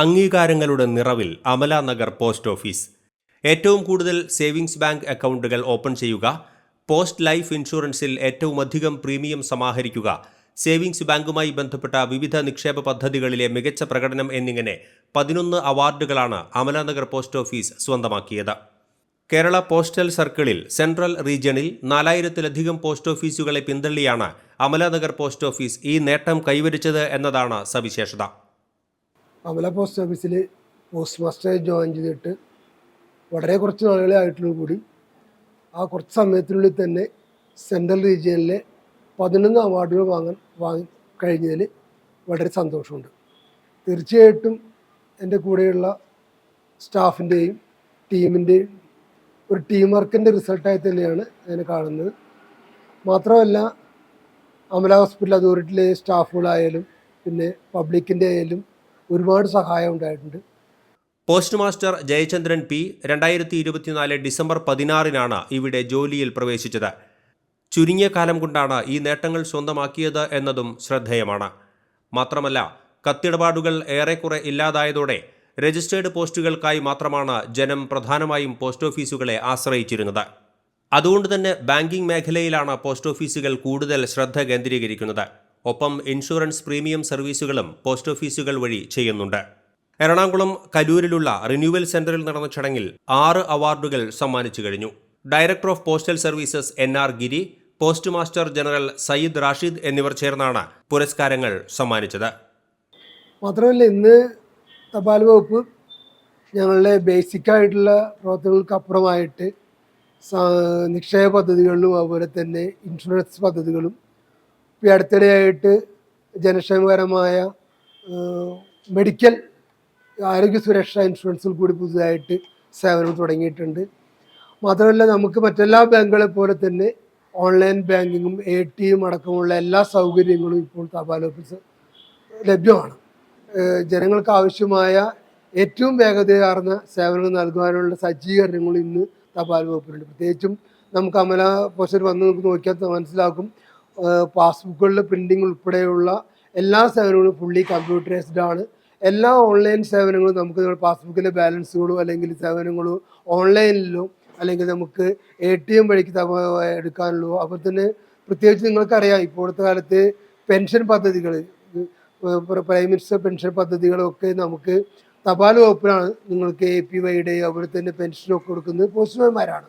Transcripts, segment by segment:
അംഗീകാരങ്ങളുടെ നിറവിൽ Amala Nagar post office. ഏറ്റവും കൂടുതൽ സേവിങ്സ് ബാങ്ക് അക്കൗണ്ടുകൾ ഓപ്പൺ ചെയ്യുക പോസ്റ്റ് ലൈഫ് ഇൻഷുറൻസിൽ ഏറ്റവുമധികം പ്രീമിയം സമാഹരിക്കുക സേവിങ്സ് ബാങ്കുമായി ബന്ധപ്പെട്ട വിവിധ നിക്ഷേപ പദ്ധതികളിലെ മികച്ച പ്രകടനം എന്നിങ്ങനെ പതിനൊന്ന് അവാർഡുകളാണ് അമലാനഗർ പോസ്റ്റ് ഓഫീസ് സ്വന്തമാക്കിയത്. കേരള പോസ്റ്റൽ സർക്കിളിൽ സെൻട്രൽ റീജിയണിൽ നാലായിരത്തിലധികം പോസ്റ്റ് ഓഫീസുകളെ പിന്തള്ളിയാണ് അമലാനഗർ പോസ്റ്റ് ഓഫീസ് ഈ നേട്ടം കൈവരിച്ചത് എന്നതാണ് സവിശേഷത. അമല പോസ്റ്റ് ഓഫീസിൽ പോസ്റ്റ് മാസ്റ്ററായി ജോയിൻ ചെയ്തിട്ട് വളരെ കുറച്ച് നാളുകളെ ആയിട്ടുള്ളൂ കൂടി. ആ കുറച്ച് സമയത്തിനുള്ളിൽ തന്നെ സെൻട്രൽ റീജിയനിലെ പതിനൊന്ന് അവാർഡുകൾ വാങ്ങാൻ വാങ്ങി കഴിഞ്ഞതിൽ വളരെ സന്തോഷമുണ്ട്. തീർച്ചയായിട്ടും എന്റെ കൂടെയുള്ള സ്റ്റാഫിന്റെയും ടീമിന്റെയും ഒരു ടീം വർക്കിന്റെ റിസൾട്ടായി തന്നെയാണ് അതിനെ കാണുന്നത്. മാത്രമല്ല അമല ഹോസ്പിറ്റൽ അതോറിറ്റിയിലെ സ്റ്റാഫുകളായാലും പിന്നെ പബ്ലിക്കിന്റെ ആയാലും ഒരുപാട് സഹായം ഉണ്ടായിട്ടുണ്ട്. പോസ്റ്റ് മാസ്റ്റർ ജയചന്ദ്രൻ പി രണ്ടായിരത്തി ഇരുപത്തിനാല് ഡിസംബർ പതിനാറിനാണ് ഇവിടെ ജോലിയിൽ പ്രവേശിച്ചത്. ചുരുങ്ങിയ കാലം കൊണ്ടാണ് ഈ നേട്ടങ്ങൾ സ്വന്തമാക്കിയത് എന്നതും ശ്രദ്ധേയമാണ്. മാത്രമല്ല കത്തിടപാടുകൾ ഏറെക്കുറെ ഇല്ലാതായതോടെ രജിസ്റ്റേർഡ് പോസ്റ്റുകൾക്കായി മാത്രമാണ് ജനം പ്രധാനമായും പോസ്റ്റ് ഓഫീസുകളെ ആശ്രയിച്ചിരുന്നത്. അതുകൊണ്ട് തന്നെ ബാങ്കിംഗ് മേഖലയിലാണ് പോസ്റ്റ് ഓഫീസുകൾ കൂടുതൽ ശ്രദ്ധ കേന്ദ്രീകരിക്കുന്നത്. ഒപ്പം ഇൻഷുറൻസ് പ്രീമിയം സർവീസുകളും പോസ്റ്റ് ഓഫീസുകൾ വഴി ചെയ്യുന്നുണ്ട്. എറണാകുളം കലൂരിലുള്ള റിന്യൂവൽ സെന്ററിൽ നടന്ന ചടങ്ങിൽ ആറ് അവാർഡുകൾ സമ്മാനിച്ചു കഴിഞ്ഞു. Director of postal services N R Giri post master general Sayyid Rashid എന്നിവർ ചേർന്നാണ് പുരസ്കാരങ്ങൾ സമ്മാനിച്ചത്. മാത്രമല്ല ഇന്ന് തപാൽ വകുപ്പ് ഞങ്ങളുടെ ബേസിക് ആയിട്ടുള്ള പ്രവർത്തനങ്ങൾക്ക് അപ്പുറമായിട്ട് നിക്ഷേപ പദ്ധതികളിലും അതുപോലെ തന്നെ ഇൻഷുറൻസ് പദ്ധതികളും ഇപ്പോൾ അടുത്തിടെയായിട്ട് ജനക്ഷേമകരമായ മെഡിക്കൽ ആരോഗ്യ സുരക്ഷാ ഇൻഷുറൻസിൽ കൂടി പുതുതായിട്ട് സേവനം തുടങ്ങിയിട്ടുണ്ട്. മാത്രമല്ല നമുക്ക് മറ്റെല്ലാ ബാങ്കുകളെ പോലെ തന്നെ ഓൺലൈൻ ബാങ്കിങ്ങും എ ടി എം അടക്കമുള്ള എല്ലാ സൗകര്യങ്ങളും ഇപ്പോൾ തപാൽ ഓഫീസ് ലഭ്യമാണ്. ജനങ്ങൾക്ക് ആവശ്യമായ ഏറ്റവും വേഗതയാർന്ന സേവനങ്ങൾ നൽകുവാനുള്ള സജ്ജീകരണങ്ങൾ ഇന്ന് തപാൽ വകുപ്പിലുണ്ട്. പ്രത്യേകിച്ചും നമുക്ക് അമല പോസ്റ്റർ വന്ന് നമുക്ക് നോക്കിയാൽ മനസ്സിലാക്കും. പാസ്ബുക്കുകളിലെ പ്രിന്റിംഗ് ഉൾപ്പെടെയുള്ള എല്ലാ സേവനങ്ങളും ഫുള്ളി കമ്പ്യൂട്ടറൈസ്ഡ് ആണ്. എല്ലാ ഓൺലൈൻ സേവനങ്ങളും നമുക്ക് നമ്മുടെ പാസ്ബുക്കിലെ ബാലൻസുകളോ അല്ലെങ്കിൽ സേവനങ്ങളോ ഓൺലൈനിലോ അല്ലെങ്കിൽ നമുക്ക് എ ടി എം വഴിക്ക് എടുക്കാനുള്ളൂ അപ്പോൾ തന്നെ പ്രത്യേകിച്ച് നിങ്ങൾക്കറിയാം ഇപ്പോഴത്തെ കാലത്ത് പെൻഷൻ പദ്ധതികൾ പ്രൈം മിനിസ്റ്റർ പെൻഷൻ പദ്ധതികളൊക്കെ നമുക്ക് തപാൽ വകുപ്പിലാണ് നിങ്ങൾക്ക് എ പി വൈയുടെ അതുപോലെ തന്നെ പെൻഷനൊക്കെ കൊടുക്കുന്നത്. പോസ്റ്റ്മാൻമാരാണ്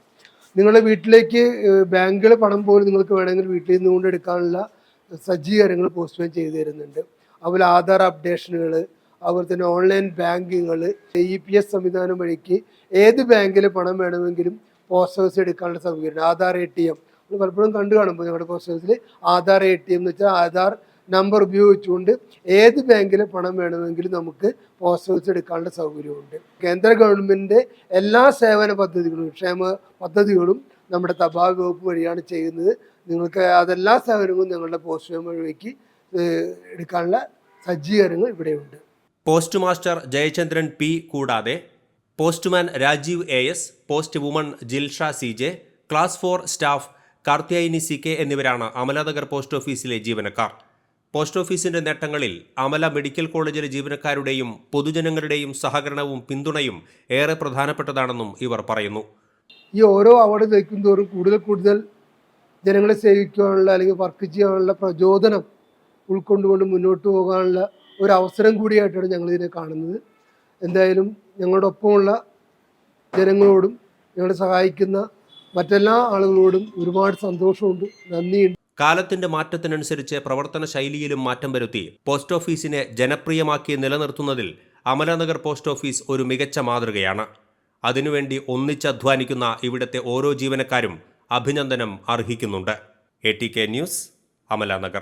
നിങ്ങളുടെ വീട്ടിലേക്ക് ബാങ്കുകൾ പണം പോലും നിങ്ങൾക്ക് വേണമെങ്കിൽ വീട്ടിൽ നിന്ന് കൊണ്ട് എടുക്കാനുള്ള സജ്ജീകരണങ്ങൾ പോസ്റ്റ്മാൻ ചെയ്തു തരുന്നുണ്ട്. അതുപോലെ ആധാർ അപ്ഡേഷനുകൾ അതുപോലെ തന്നെ ഓൺലൈൻ ബാങ്കിങ്ങുകൾ ഇ പി എസ് സംവിധാനം വഴിക്ക് ഏത് ബാങ്കിൽ പണം വേണമെങ്കിലും പോസ്റ്റ് ഓഫീസ് എടുക്കാനുള്ള സൗകര്യം ആധാർ എ ടി എം. നമ്മൾ പലപ്പോഴും കണ്ടു കാണുമ്പോൾ ഞങ്ങളുടെ പോസ്റ്റ് ഓഫീസിൽ ആധാർ എ ടി എം എന്ന് വെച്ചാൽ ആധാർ നമ്പർ ഉപയോഗിച്ചുകൊണ്ട് ഏത് ബാങ്കിൽ പണം വേണമെങ്കിലും നമുക്ക് പോസ്റ്റ് ഓഫീസ് എടുക്കാനുള്ള സൗകര്യമുണ്ട്. കേന്ദ്ര ഗവൺമെന്റിന്റെ എല്ലാ സേവന പദ്ധതികളും ക്ഷേമ പദ്ധതികളും നമ്മുടെ തപാൽ വകുപ്പ് വഴിയാണ് ചെയ്യുന്നത്. നിങ്ങൾക്ക് അതെല്ലാ സേവനങ്ങളും ഞങ്ങളുടെ പോസ്റ്റ് വഴിക്ക് ഏഹ്, എടുക്കാനുള്ള സജ്ജീകരണങ്ങൾ ഇവിടെയുണ്ട്. പോസ്റ്റ് മാസ്റ്റർ ജയചന്ദ്രൻ പി കൂടാതെ postman Rajeev A S post woman Jilsha C J class four staff Karthiyayini C K എന്നിവരാണ് അമലാനഗർ പോസ്റ്റ് ഓഫീസിലെ ജീവനക്കാർ. പോസ്റ്റ് ഓഫീസിന്റെ നേട്ടങ്ങളിൽ അമല മെഡിക്കൽ കോളേജിലെ ജീവനക്കാരുടെയും പൊതുജനങ്ങളുടെയും സഹകരണവും പിന്തുണയും ഏറെ പ്രധാനപ്പെട്ടതാണെന്നും ഇവർ പറയുന്നു. ഈ ഓരോ അവാർഡ് ലഭിക്കും തോറും കൂടുതൽ കൂടുതൽ ജനങ്ങളെ സേവിക്കാനുള്ള അല്ലെങ്കിൽ വർക്ക് ചെയ്യാനുള്ള പ്രചോദനം ഉൾക്കൊണ്ടുകൊണ്ട് മുന്നോട്ട് പോകാനുള്ള ഒരു അവസരം കൂടിയായിട്ടാണ് ഞങ്ങൾ ഇതിനെ കാണുന്നത്. എന്തായാലും ഞങ്ങളുടെ ഒപ്പമുള്ള ജനങ്ങളോടും ഞങ്ങളെ സഹായിക്കുന്ന മറ്റെല്ലാ ആളുകളോടും ഒരുപാട് സന്തോഷമുണ്ട്. നന്ദിയുണ്ട്. കാലത്തിന്റെ മാറ്റത്തിനനുസരിച്ച് പ്രവർത്തന ശൈലിയിലും മാറ്റം വരുത്തി. പോസ്റ്റ് ഓഫീസിനെ ജനപ്രിയമാക്കി നിലനിർത്തുന്നതിൽ അമലനഗർ പോസ്റ്റ് ഓഫീസ് ഒരു മികച്ച മാതൃകയാണ്. അതിനുവേണ്ടി ഒന്നിച്ചധ്വാനിക്കുന്ന ഇവിടുത്തെ ഓരോ ജീവനക്കാരും അഭിനന്ദനം അർഹിക്കുന്നുണ്ട്. A T K news Amalanagar.